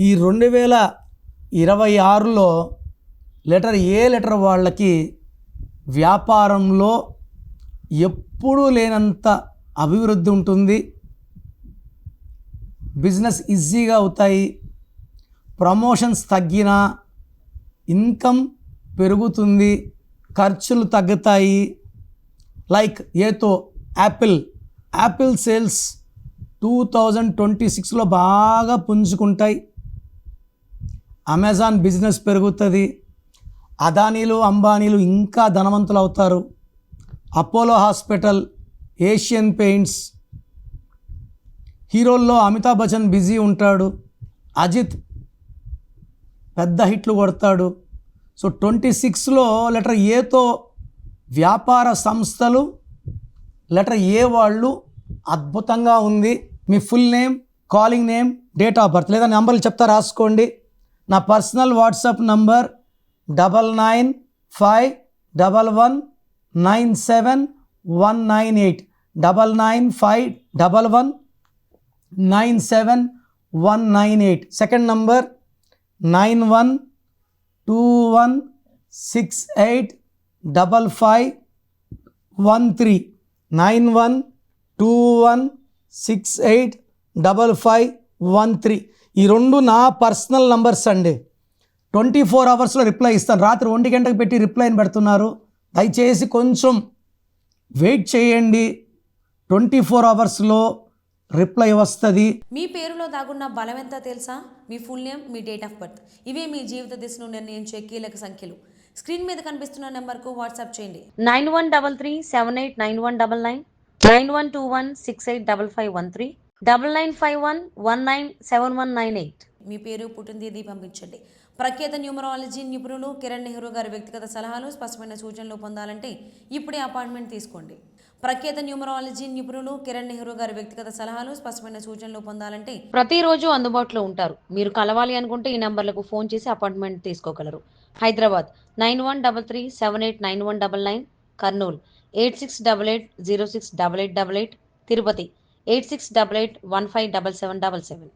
ఈ రెండు వేల ఇరవై ఆరులో లెటర్ ఏ లెటర్ వాళ్ళకి వ్యాపారంలో ఎప్పుడూ లేనంత అభివృద్ధి ఉంటుంది? బిజినెస్ ఈజీగా అవుతాయి ప్రమోషన్స్ తగ్గినా ఇన్కమ్ పెరుగుతుంది ఖర్చులు తగ్గుతాయి. లైక్ ఏతో Apple. Apple sales two thousand twenty సిక్స్లో బాగా పుంజుకుంటాయి. అమెజాన్ బిజినెస్ పెరుగుతుంది. అదానీలు అంబానీలు ఇంకా ధనవంతులు అవుతారు అపోలో హాస్పిటల్ ఏషియన్ పెయింట్స్. హీరోల్లో అమితాబ్ బచ్చన్ బిజీ ఉంటాడు. అజిత్ పెద్ద హిట్లు కొడతాడు. సో ట్వంటీ సిక్స్లో లెటర్ ఏతో వ్యాపార సంస్థలు లెటర్ ఏ వాళ్ళు అద్భుతంగా ఉంది. మీ full name calling name date of birth లేదా నెంబర్లు చెప్తా రాసుకోండి. నా personal WhatsApp number double nine five double one nine seven one nine eight. Double nine five double one nine seven one nine eight. Second number nine one two one six eight double five one three. Nine one two one six eight double five one three. ఈ రెండు నా personal numbers అండి. Twenty four అవర్స్లో reply ఇస్తాను. రాత్రి ఒంటి గంటకు పెట్టి రిప్లైని పెడుతున్నారు. దయచేసి కొంచెం వెయిట్ చేయండి. ట్వంటీ ఫోర్ అవర్స్లో రిప్లై వస్తుంది. మీ పేరులో దాగున్న బలం ఎంత తెలుసా? మీ ఫుల్ నేమ్ మీ డేట్ ఆఫ్ బర్త్. ఇవే మీ జీవిత దిశను నిర్ణయించే కీలక సంఖ్యలు. స్క్రీన్ మీద కనిపిస్తున్న నెంబర్కు వాట్సాప్ చేయండి. Nine one double three seven eight nine one double nine nine one two one six eight double five one three. Double nine five one one nine seven one nine eight. మీ పేరు పుట్టిన తేదీ పంపించండి. ప్రఖ్యాత numerology నిపుణులు కిరణ్ నెహ్రూ గారి వ్యక్తిగత సలహాలు స్పష్టమైన సూచనలు పొందాలంటే ఇప్పుడే అపాయింట్మెంట్ తీసుకోండి. ప్రఖ్యాత న్యూమరాలజీ నిపుణులు కిరణ్ నెహ్రూ గారి వ్యక్తిగత సలహాలు స్పష్టమైన సూచనలు పొందాలంటే ప్రతిరోజు అందుబాటులో ఉంటారు. మీరు కలవాలి అనుకుంటే ఈ నంబర్లకు ఫోన్ చేసి appointment తీసుకోగలరు. Hyderabad nine one double three seven eight nine one double nine Kurnool eight six double eight zero six double eight double eight Tirupati. Eight six double eight one five double seven double seven